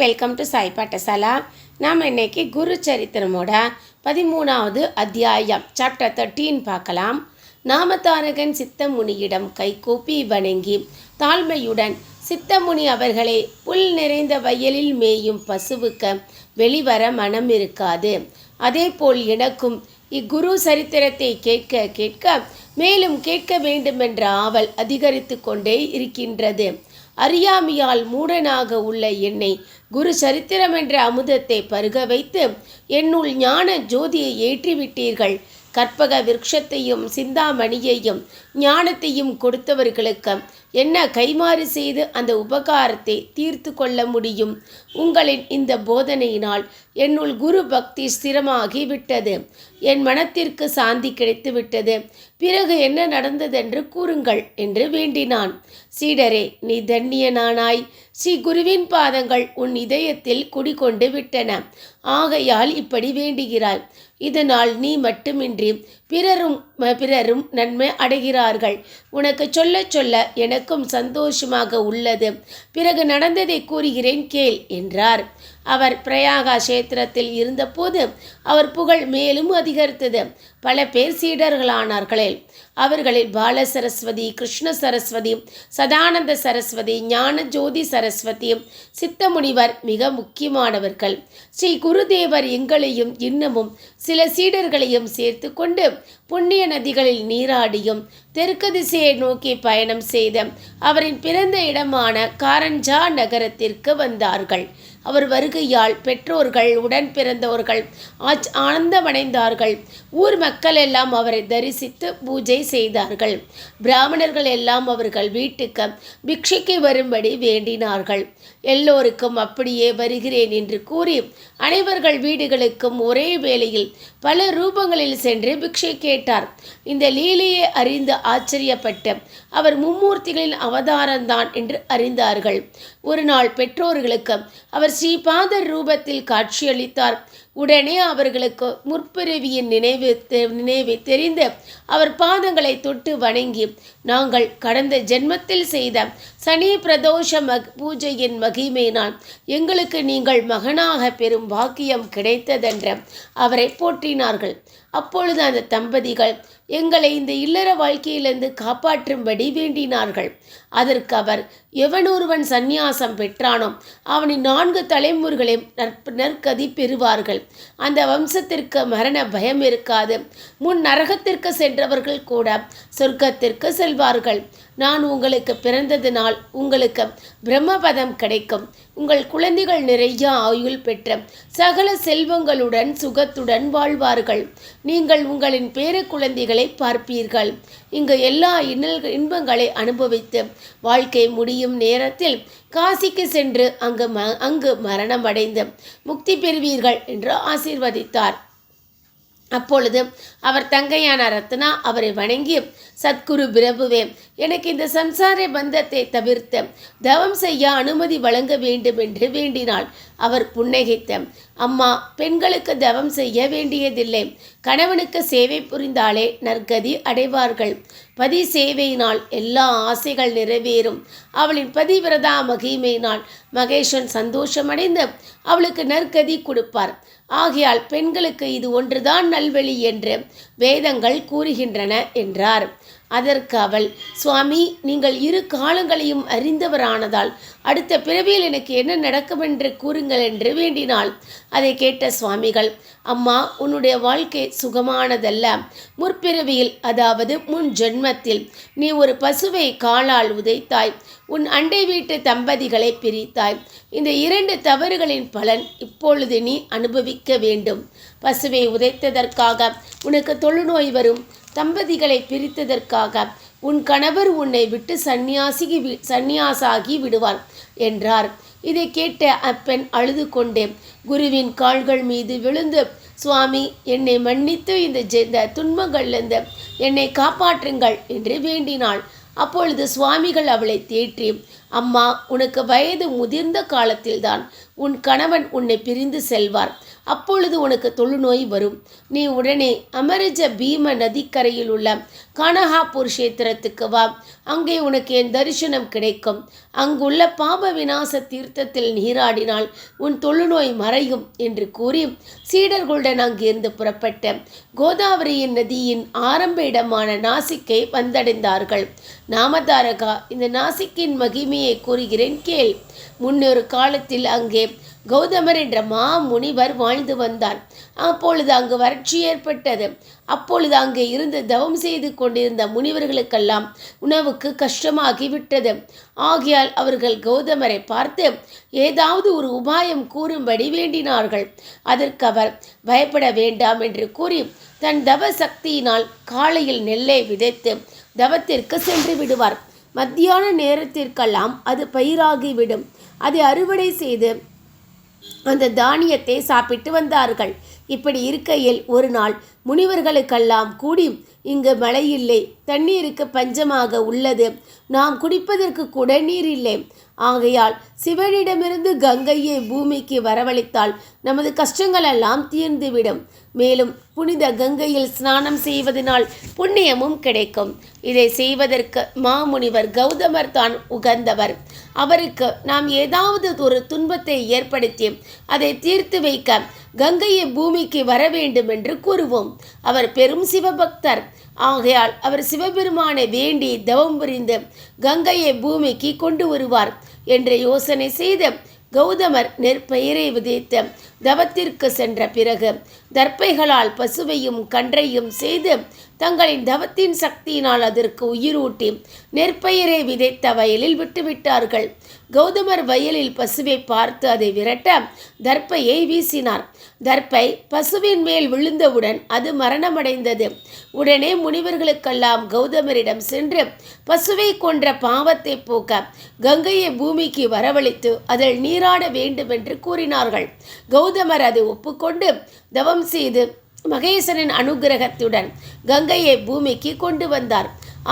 Welcome to Sai பாட்டசாலா நாம் இன்னைக்கு குரு சரித்திரமோட பதிமூணாவது அத்தியாயம் சாப்டர் தேர்ட்டீன் பார்க்கலாம். நாமதாரகன் சித்தமுனியிடம் கைகூப்பி வணங்கி தாழ்மையுடன் சித்தமுனி அவர்களே புல் நிறைந்த வயலில் மேயும் பசுவுக்கு வெளிவர மனம் இருக்காது. அதேபோல் எனக்கும் இக்குரு சரித்திரத்தை கேட்க கேட்க மேலும் கேட்க வேண்டுமென்ற ஆவல் அதிகரித்து கொண்டே இருக்கின்றது. அறியாமையால் மூடனாக உள்ள என்னை குரு சரித்திரம் என்ற அமுதத்தை பருக வைத்து என்னுள் ஞான ஜோதியை ஏற்றிவிட்டீர்கள். கற்பக விருட்சத்தையும் சிந்தாமணியையும் ஞானத்தையும் கொடுத்தவர்களுக்கு என்ன கைமாறு செய்து அந்த உபகாரத்தை தீர்த்து கொள்ள முடியும்? உங்களின் இந்த போதனையினால் என்னுள் குரு பக்தி ஸ்திரமாகி விட்டது. என் மனத்திற்கு சாந்தி கிடைத்து விட்டது. பிறகு என்ன நடந்ததென்று கூறுங்கள் என்று வேண்டினான். சீடரே நீ தன்னியனானாய். ஸ்ரீ குருவின் பாதங்கள் உன் இதயத்தில் குடிகொண்டு விட்டன. ஆகையால் இப்படி வேண்டுகிறாய். இதனால் நீ மட்டுமின்றி பிறரும் பிறரும் நன்மை அடைகிறார்கள். உனக்கு சொல்ல சொல்ல எனக்கும் சந்தோஷமாக உள்ளது. பிறகு நடந்ததை கூறுகிறேன் கேள் என்றார். அவர் பிரயாகா கஷேத்திரத்தில் இருந்தபோது அவர் புகழ் மேலும் அதிகரித்தது. பல பேர் சீடர்களானார்களே. அவர்களில் பால சரஸ்வதி கிருஷ்ண சரஸ்வதி சதானந்த சரஸ்வதி ஞான ஜோதி சரஸ்வதி சித்தமுனிவர் மிக முக்கியமானவர்கள். ஸ்ரீ குருதேவர் எங்களையும் இன்னமும் சில சீடர்களையும் சேர்த்து கொண்டு புண்ணிய நதிகளில் நீராடியும் தெற்கு திசையை நோக்கி பயணம் செய்த அவரின் பிறந்த இடமான காரஞ்சா நகரத்திற்கு வந்தார்கள். அவர் வருகையால் பெற்றோர்கள் உடன் பிறந்தவர்கள் ஆச் ஆனந்தமடைந்தார்கள். ஊர் மக்கள் எல்லாம் அவரை தரிசித்து பூஜை செய்தார்கள். பிராமணர்கள் எல்லாம் அவர்கள் வீட்டுக்கு பிக்ஷைக்கு வரும்படி வேண்டினார்கள். எல்லோருக்கும் அப்படியே வருகிறேன் என்று கூறி அனைவர்கள் வீடுகளுக்கும் ஒரே வேளையில் பல ரூபங்களில் சென்று பிக்ஷை கேட்டார். இந்த லீலையை அறிந்து ஆச்சரியப்பட்டு அவர் மும்மூர்த்திகளின் அவதாரம்தான் என்று அறிந்தார்கள். ஒரு நாள் பெற்றோர்களுக்கு அவர் ஸ்ரீபாதர் ரூபத்தில் காட்சியளித்தார். உடனே அவர்களுக்கு முற்பிறவியின் நினைவு நினைவு தெரிந்து அவர் பாதங்களை தொட்டு வணங்கி நாங்கள் கடந்த ஜென்மத்தில் செய்த சனி பிரதோஷ மக் பூஜையின் மகிமையினால் எங்களுக்கு நீங்கள் மகனாக பெறும் பாக்கியம் கிடைத்ததென்ற அவரை போற்றினார்கள். அப்பொழுது அந்த தம்பதிகள் எங்களை இந்த இல்லற வாழ்க்கையிலிருந்து காப்பாற்றும்படி வேண்டினார்கள். அதற்கு அவர் எவனொருவன் சந்நியாசம் பெற்றானோ அவனின் நான்கு தலைமுறைகளையும் நற்கதி பெறுவார்கள். அந்த வம்சத்திற்கு மரண பயம் இருக்காது. முன் நரகத்திற்கு சென்றவர்கள் கூட சொர்க்கத்திற்கு செல்வார்கள். நான் உங்களுக்கு பிறந்ததினால் உங்களுக்கு பிரம்மபதம் கிடைக்கும். உங்கள் குழந்தைகள் நிறைய ஆயுள் பெற்ற சகல செல்வங்களுடன் சுகத்துடன் வாழ்வார்கள். நீங்கள் உங்களின் பேர குழந்தைகளை பார்ப்பீர்கள். இங்கு எல்லா இன்னல் இன்பங்களை அனுபவித்து வாழ்க்கை முடியும் நேரத்தில் காசிக்கு சென்று அங்கு ம அங்கு மரணமடைந்து முக்தி பெறுவீர்கள் என்று ஆசீர்வதித்தார். அப்பொழுது அவர் தங்கையான ரத்னா அவரை வணங்கி சத்குரு பிரபுவே எனக்கு இந்த சம்சார பந்தத்தை தவிர்த்து தவம் செய்ய அனுமதி வழங்க வேண்டும் என்று வேண்டினாள் அவர் புன்னகைத்த அம்மா பெண்களுக்கு தவம் செய்ய வேண்டியதில்லை. கணவனுக்கு சேவை புரிந்தாலே நற்கதி அடைவார்கள். பதி சேவையினால் எல்லா ஆசைகள் நிறைவேறும். அவளின் பதிவிரதா மகிமையினால் மகேஷன் சந்தோஷமடைந்து அவளுக்கு நற்கதி கொடுப்பார். ஆகையால் பெண்களுக்கு இது ஒன்றுதான் நல்வழி என்று வேதங்கள் கூறுகின்றன என்றார். அதற்கு அவள் சுவாமி நீங்கள் இரு காலங்களையும் அறிந்தவரானதால் அடுத்த பிறவியில் எனக்கு என்ன நடக்கும் என்று கூறுங்கள் என்று வேண்டினாள். அதை கேட்ட சுவாமிகள் அம்மா உன்னுடைய வாழ்க்கை சுகமானதல்ல. முற்பிறவியில் அதாவது முன் ஜென்மத்தில் நீ ஒரு பசுவை காலால் உதைத்தாய். உன் அண்டை வீட்டு தம்பதிகளை பிரித்தாய். இந்த இரண்டு தவறுகளின் பலன் இப்பொழுது நீ அனுபவிக்க வேண்டும். பசுவை உதைத்ததற்காக உனக்கு தொழுநோய் வரும். தம்பதிகளை பிரித்ததற்காக உன் கணவர் உன்னை விட்டு சந்நியாசி சந்நியாசாகி விடுவார் என்றார். இதை கேட்ட அப்பெண் அழுது கொண்டே குருவின் கால்கள் மீது விழுந்து சுவாமி என்னை மன்னித்து இந்த இந்த துன்பங்கள்லேருந்து என்னை காப்பாற்றுங்கள் என்று வேண்டினாள். அப்பொழுது சுவாமிகள் அவளை தேற்றி அம்மா உனக்கு வயது முதிர்ந்த காலத்தில்தான் உன் கணவன் உன்னை பிரிந்து செல்வார். அப்பொழுது உனக்கு தொழுநோய் வரும். நீ உடனே அமரஜ பீம நதிக்கரையில் உள்ள கனகாபூர் கஷேத்திரத்துக்கு வா. அங்கே உனக்கு என் தரிசனம் கிடைக்கும். அங்குள்ள பாப விநாச தீர்த்தத்தில் நீராடினால் உன் தொழுநோய் மறையும் என்று கூறி சீடர்களுடன் அங்கிருந்து புறப்பட்ட கோதாவரியின் நதியின் ஆரம்ப இடமான நாசிக்கை வந்தடைந்தார்கள். நாமதாரகா இந்த நாசிக்கின் மகிமையை கூறுகிறேன் கேள். முன்னொரு காலத்தில் அங்கே கௌதமர் என்ற மா முனிவர் வாழ்ந்து வந்தார். அப்பொழுது அங்கு வறட்சி ஏற்பட்டது. அப்பொழுது அங்கே இருந்து தவம் செய்து கொண்டிருந்த முனிவர்களுக்கெல்லாம் உணவுக்கு கஷ்டமாகிவிட்டது. ஆகையால் அவர்கள் கௌதமரை பார்த்து ஏதாவது ஒரு உபாயம் கூறும்படி வேண்டினார்கள். அதற்கு அவர் பயப்பட வேண்டாம் என்று கூறி தன் தவ சக்தியினால் காலையில் நெல்லை விதைத்து தவத்திற்கு சென்று விடுவார். மத்தியான நேரத்திற்கெல்லாம் அது பயிராகிவிடும். அதை அறுவடை செய்து அந்த தானியத்தை சாப்பிட்டு வந்தார்கள். இப்படி இருக்கையில் ஒரு நாள் முனிவர்களுக்கெல்லாம் கூடி இங்கு மழை இல்லை தண்ணீருக்கு பஞ்சமாக உள்ளது. நாம் குடிப்பதற்கு கூட நீர் இல்லை. ஆகையால் சிவனிடமிருந்து கங்கையை பூமிக்கு வரவழைத்தால் நமது கஷ்டங்கள் எல்லாம் தீர்ந்துவிடும். மேலும் புனித கங்கையில் ஸ்நானம் செய்வதனால் புண்ணியமும் கிடைக்கும். இதை செய்வதற்கு மாமுனிவர் கௌதமர் தான் உகந்தவர். அவருக்கு நாம் ஏதாவது ஒரு துன்பத்தை ஏற்படுத்தி அதை தீர்த்து வைக்க கங்கையை பூமிக்கு வர வேண்டும் என்று கூறுவோம். அவர் பெரும் சிவபக்தர். ஆகையால் அவர் சிவபெருமானை வேண்டி தவம் புரிந்து கங்கையை பூமிக்கு கொண்டு வருவார். என்ற யோசனை செய்து கௌதமர் நெற்பயிரை விதைத்து தவத்திற்கு சென்ற பிறகு தர்ப்பைகளால் பசுவையும் கன்றையும் செய்து தங்களின் தவத்தின் சக்தியினால் அதற்கு உயிரூட்டி நெற்பயிரை விதைத்த வயலில் விட்டுவிட்டார்கள். கௌதமர் வயலில் பசுவை பார்த்து அதை விரட்ட தர்ப்பையை வீசினார். தர்ப்பை பசுவின் மேல் விழுந்தவுடன் அது மரணமடைந்தது. உடனே முனிவர்களுக்கெல்லாம் கௌதமரிடம் சென்று பசுவை கொன்ற பாவத்தை போக்க கங்கையை பூமிக்கு வரவழைத்து அதில் நீராட வேண்டும் என்று கூறினார்கள் கௌதமர் அதை ஒப்புக்கொண்டு தவம் செய்து மகேசனின் அனுகிரகத்துடன் கங்கையை பூமிக்கு கொண்டு வந்தார்.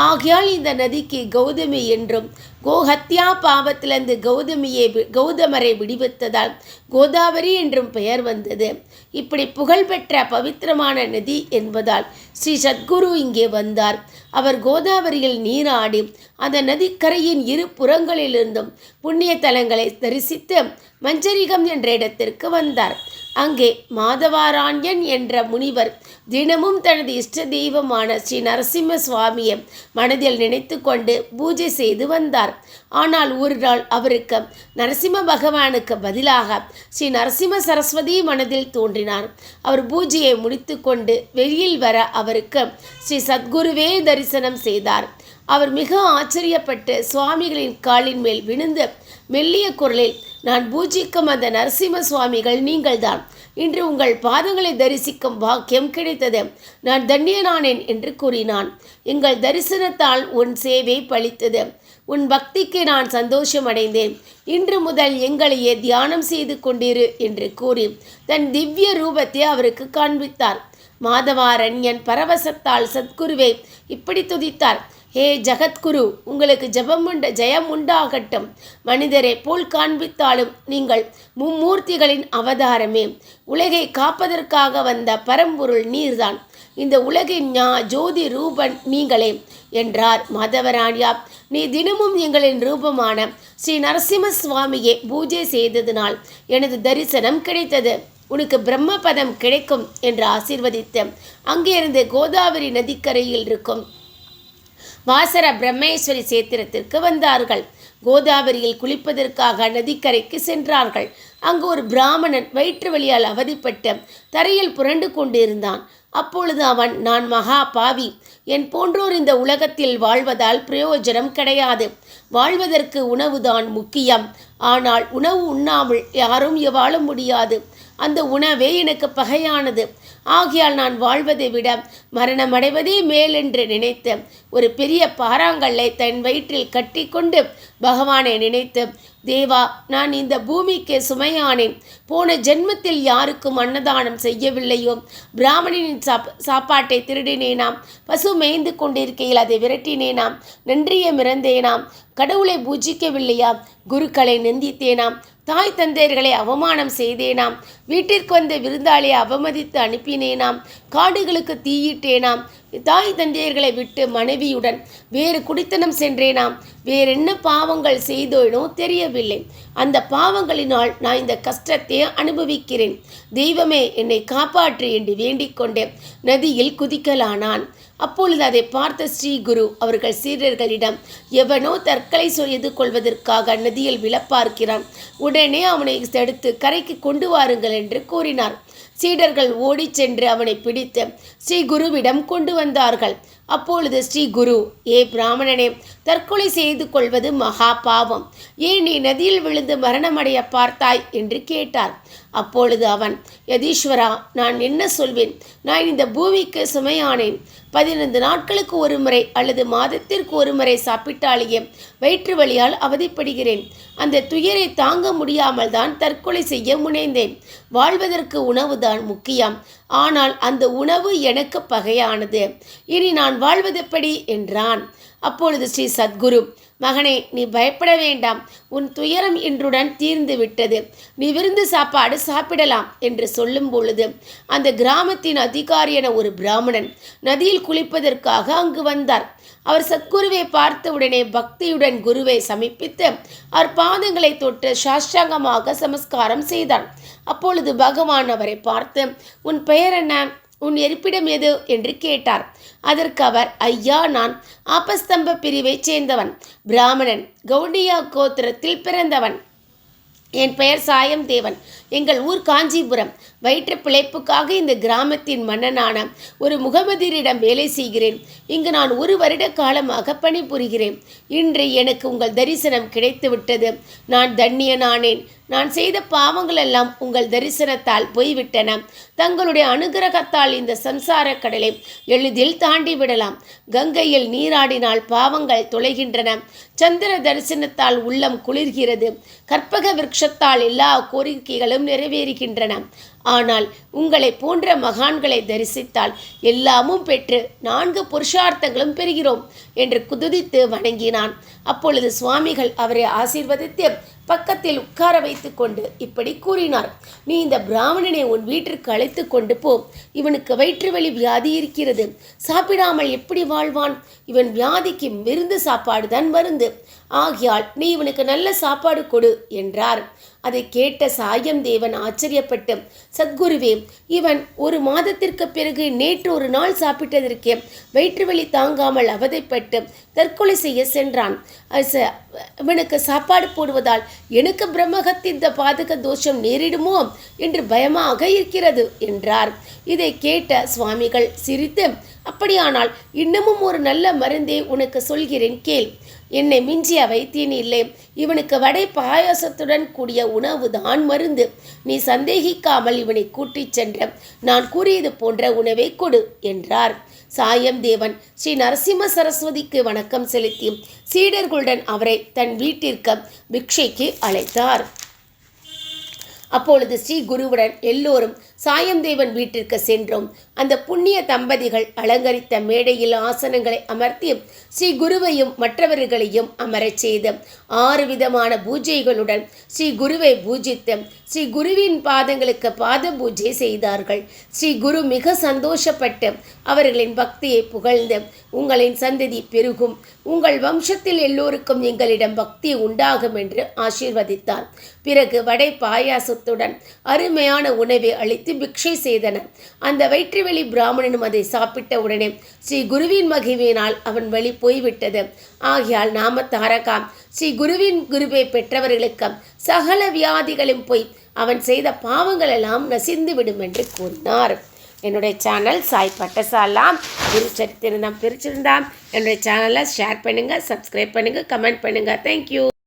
ஆகையால் இந்த நதிக்கு கௌதமி என்றும் கோஹத்யா பாவத்திலிருந்து கௌதமியை கௌதமரை விடுவித்ததால் கோதாவரி என்றும் பெயர் வந்தது. இப்படி புகழ்பெற்ற பவித்திரமான நதி என்பதால் ஸ்ரீ சத்குரு இங்கே வந்தார். அவர் கோதாவரியில் நீராடி அந்த நதிக்கரையின் இரு புறங்களிலிருந்தும் புண்ணிய தலங்களை தரிசித்து மஞ்சரிகம் என்ற இடத்திற்கு வந்தார். அங்கே மாதவாராண்யன் என்ற முனிவர் தினமும் தனது இஷ்ட தெய்வமான ஸ்ரீ நரசிம்ம சுவாமியை மனதில் நினைத்து கொண்டு பூஜை செய்து வந்தார். ஆனால் ஒரு நாள் அவருக்கு நரசிம்ம பகவானுக்கு பதிலாக ஸ்ரீ நரசிம்ம சரஸ்வதி மனதில் தோன்றினார். அவர் பூஜையை முடித்துக்கொண்டு வெளியில் வர அவருக்கு ஸ்ரீ சத்குருவே தரிசனம் செய்தார். அவர் மிக ஆச்சரியப்பட்டு சுவாமிகளின் காலின் மேல் விழுந்து மெல்லிய குரலில் நான் பூஜிக்கும் அந்த நரசிம்ம சுவாமிகள் நீங்கள்தான். இன்று உங்கள் பாதங்களை தரிசிக்கும் பாக்கியம் கிடைத்தது. நான் தன்யனானேன் என்று கூறினான். எங்கள் தரிசனத்தால் உன் சேவை பழித்தது உன் பக்திக்கு நான் சந்தோஷம் அடைந்தேன் இன்று முதல் எங்களையே தியானம் செய்து கொண்டிரு என்று கூறி தன் திவ்ய ரூபத்தை அவருக்கு காண்பித்தார். மாதவாரண்யன் பரவசத்தால் சத்குருவை இப்படி துதித்தார். ஹே ஜகத்குரு உங்களுக்கு ஜபம் உண்ட ஜெயம் உண்டாகட்டும். மனிதரை போல் காண்பித்தாலும் நீங்கள் மும்மூர்த்திகளின் அவதாரமே. உலகை காப்பதற்காக வந்த பரம்பொருள் நீர்தான். இந்த உலகின் ஞா ஜோதி ரூபன் நீங்களே என்றார் மாதவராணியா நீ தினமும் எங்களின் ரூபமான ஸ்ரீ நரசிம்ம சுவாமியை பூஜை செய்ததினால் எனது தரிசனம் கிடைத்தது. உனக்கு பிரம்மபதம் கிடைக்கும் என்று ஆசீர்வதித்து அங்கிருந்து கோதாவரி நதிக்கரையில் இருக்கும் வாசர பிரம்மேஸ்வரி சேத்திரத்திற்கு வந்தார்கள். கோதாவரியில் குளிப்பதற்காக நதிக்கரைக்கு சென்றார்கள். அங்கு ஒரு பிராமணன் வயிற்று வழியால் அவதிப்பட்டு தரையில் புரண்டு கொண்டிருந்தான். அப்பொழுது அவன் நான் மகா பாவி. என் போன்றோர் இந்த உலகத்தில் வாழ்வதால் பிரயோஜனம் கிடையாது. வாழ்வதற்கு உணவுதான் முக்கியம். ஆனால் உணவு உண்ணாமல் யாரும் வாழ முடியாது. அந்த உணவே எனக்கு பகையானது. ஆகையால் நான் வாழ்வதை விட மரணமடைவதே மேலென்று நினைத்து ஒரு பெரிய பாறாங்கல்லை தன் வயிற்றில் கட்டிக்கொண்டு பகவானை நினைத்து தேவா நான் இந்த பூமிக்கு சுமையானேன். போன ஜென்மத்தில் யாருக்கும் அன்னதானம் செய்யவில்லையோ? பிராமணனின் சாப் சாப்பாட்டை திருடினேனாம். பசு மேய்ந்து கொண்டிருக்கையில் அதை விரட்டினேனாம். நன்றியை மிறந்தேனாம் கடவுளை பூஜிக்கவில்லையா? குருக்களை நிந்தித்தேனாம். தாய் தந்தையர்களை அவமானம் செய்தேனாம். வீட்டிற்கு வந்த விருந்தாளியை அவமதித்து அனுப்பினேனாம். காடுகளுக்கு தீயிட்டேனாம். தாய் தந்தையர்களை விட்டு மனைவியுடன் வேறு குடித்தனம் சென்றேனாம். வேறென்ன பாவங்கள் செய்தோனோ தெரியவில்லை. அந்த பாவங்களினால் நான் இந்த கஷ்டத்தை அனுபவிக்கிறேன். தெய்வமே என்னை காப்பாற்று என்று வேண்டிக் கொண்டேன் நதியில் குதிக்கலானான். அப்பொழுது அதை பார்த்த ஸ்ரீ குரு அவர்கள் சீடர்களிடம் எவனோ தற்கொலை செய்து கொள்வதற்காக நதியில் விழப்பார்க்கிறான். உடனே அவனை தடுத்து கரைக்கு கொண்டு வாருங்கள் என்று கூறினார். சீடர்கள் ஓடிச் சென்று அவனை பிடித்து ஸ்ரீ குருவிடம் கொண்டு வந்தார்கள். அப்பொழுது ஸ்ரீ குரு ஏ பிராமணனே தற்கொலை செய்து கொள்வது மகா பாவம். ஏன் நீ நதியில் விழுந்து மரணமடைய பார்த்தாய்? என்று கேட்டார். அப்பொழுது அவன் யதீஸ்வரா நான் என்ன சொல்வேன்? நான் இந்த பூமிக்கு சுமையானேன். பதினைந்து நாட்களுக்கு ஒரு முறை அல்லது மாதத்திற்கு ஒரு முறை சாப்பிட்டாலேயே வயிற்று வழியால் அவதிப்படுகிறேன். அந்த துயரை தாங்க முடியாமல் தான் தற்கொலை செய்ய முனைந்தேன். வாழ்வதற்கு உணவுதான் முக்கியம். ஆனால் அந்த உணவு எனக்கு பகையானது. இனி நான் வாழ்வதெப்படி? என்றான். அப்பொழுது ஸ்ரீ சத்குரு மகனே நீ பயப்பட வேண்டாம். உன் துயரம் இன்றுடன் தீர்ந்து விட்டது. நீ விருந்து சாப்பாடு சாப்பிடலாம் என்று சொல்லும் பொழுது அந்த கிராமத்தின் அதிகாரி என ஒரு பிராமணன் நதியில் குளிப்பதற்காக அங்கு வந்தார். அவர் சத்குருவை பார்த்தவுடனே பக்தியுடன் குருவை சமீபித்து அவர் பாதங்களை தொட்டு சாஷ்டாங்கமாக சமஸ்காரம் செய்தார். அப்பொழுது பகவான் அவரை பார்த்து உன் பெயர் என்ன? உன் இருப்பிடம் எது? என்று கேட்டார். அதற்கு அவர் ஐயா நான் ஆபஸ்தம்ப பிரிவைச் சேர்ந்தவன் பிராமணன் கௌடியா கோத்திரத்தில் பிறந்தவன். என் பெயர் சாயம் தேவன் எங்கள் ஊர் காஞ்சிபுரம். வயிற்று பிழைப்புக்காக இந்த கிராமத்தின் மன்னனான ஒரு முகமதியரிடம் வேலை செய்கிறேன். இங்கு நான் ஒரு வருட காலமாக பணிபுரிகிறேன். இன்று எனக்கு உங்கள் தரிசனம் கிடைத்துவிட்டது. நான் தன்னியனானேன். நான் செய்த பாவங்கள் எல்லாம் உங்கள் தரிசனத்தால் போய்விட்டன. தங்களுடைய அனுகிரகத்தால் இந்த சம்சார கடலை எளிதில் தாண்டி விடலாம். கங்கையில் நீராடினால் பாவங்கள் தொலைகின்றன. சந்திர தரிசனத்தால் உள்ளம் குளிர்கிறது. கற்பக விருட்சத்தால் எல்லா கோரிக்கைகளும் நிறைவேறுகின்றன. ஆனால் உங்களை போன்ற மகான்களை தரிசித்தால் எல்லாமும் பெற்று நான்கு புருஷார்த்தங்களும் பெறுகிறோம் என்று குதித்து வணங்கினான். அப்பொழுது சுவாமிகள் அவரை ஆசீர்வதித்து பக்கத்தில் உட்கார வைத்து கொண்டு இப்படி கூறினார். நீ இந்த பிராமணனை உன் வீட்டிற்கு அழைத்து கொண்டு போ. இவனுக்கு வயிற்று வலி வியாதி இருக்கிறது. சாப்பிடாமல் எப்படி வாழ்வான்? இவன் வியாதிக்கு விருந்து சாப்பாடு தான் மருந்து. ஆகியால் நீ இவனுக்கு நல்ல சாப்பாடு கொடு என்றார். அதை கேட்ட சாயம் தேவன் ஆச்சரியப்பட்டு சத்குருவே இவன் ஒரு மாதத்திற்கு பிறகு நேற்று ஒரு நாள் சாப்பிட்டதற்கே வயிற்று வலி தாங்காமல் அவதைப்பட்டு தற்கொலை செய்ய சென்றான். இவனுக்கு சாப்பாடு போடுவதால் எனக்கு பிரம்மகத்தின் பாதக தோஷம் நேரிடுமோ என்று பயமாக இருக்கிறது என்றார். இதை கேட்ட சுவாமிகள் சிரித்து அப்படியானால் இன்னமும் ஒரு நல்ல மருந்தே உனக்கு சொல்கிறேன் கேள். என்னை மிஞ்சிய வைத்தியன் இல்லை. இவனுக்கு வடை பாயாசத்துடன் கூடிய உணவு தான் மருந்து. நீ சந்தேகிக்காமல் இவனை கூட்டிச் சென்ற நான் கூறியது போன்ற உணவை கொடு என்றார். சாயம் தேவன் ஸ்ரீ நரசிம்ம சரஸ்வதிக்கு வணக்கம் செலுத்தி சீடர்களுடன் அவரை தன் வீட்டிற்கு பிக்ஷைக்கு அழைத்தார். அப்பொழுது ஸ்ரீ குருவுடன் எல்லோரும் சாயந்தேவன் வீட்டிற்கு சென்றோம். அந்த புண்ணிய தம்பதிகள் அலங்கரித்த மேடையில் ஆசனங்களை அமர்த்தி ஸ்ரீ குருவையும் மற்றவர்களையும் அமரச் செய்து ஆறு விதமான பூஜைகளுடன் ஸ்ரீ குருவை பூஜித்து ஸ்ரீ குருவின் பாதங்களுக்கு பாத பூஜை செய்தார்கள். ஸ்ரீ குரு மிக சந்தோஷப்பட்டு அவர்களின் பக்தியை புகழ்ந்து உங்களின் சந்ததி பெருகும். உங்கள் வம்சத்தில் எல்லோருக்கும் எங்களிடம் பக்தி உண்டாகும் என்று ஆசீர்வதித்தார். பிறகு வடை பாயாசத்துடன் அருமையான உணவை அளித்து பிக்ஷை செய்தனர் அந்த வயிற்றுவெளி பிராமணனும் அதை சாப்பிட்ட உடனே ஸ்ரீ குருவின் மகிமையினால் அவன் வழி போய்விட்டது. ஆகையால் நாம தாரகா ஸ்ரீ குருவின் குருவை பெற்றவர்களுக்கு சகல வியாதிகளும் போய் அவன் செய்த பாவங்கள் எல்லாம் நசிந்து விடும் என்று கூறினார். என்னுடைய சேனல் சாய் பட்டசாலாம் குரு சரித்திரம் என்னுடைய சேனலை ஷேர் பண்ணுங்கள் சப்ஸ்கிரைப் பண்ணுங்கள் கமெண்ட் பண்ணுங்கள் தேங்க்யூ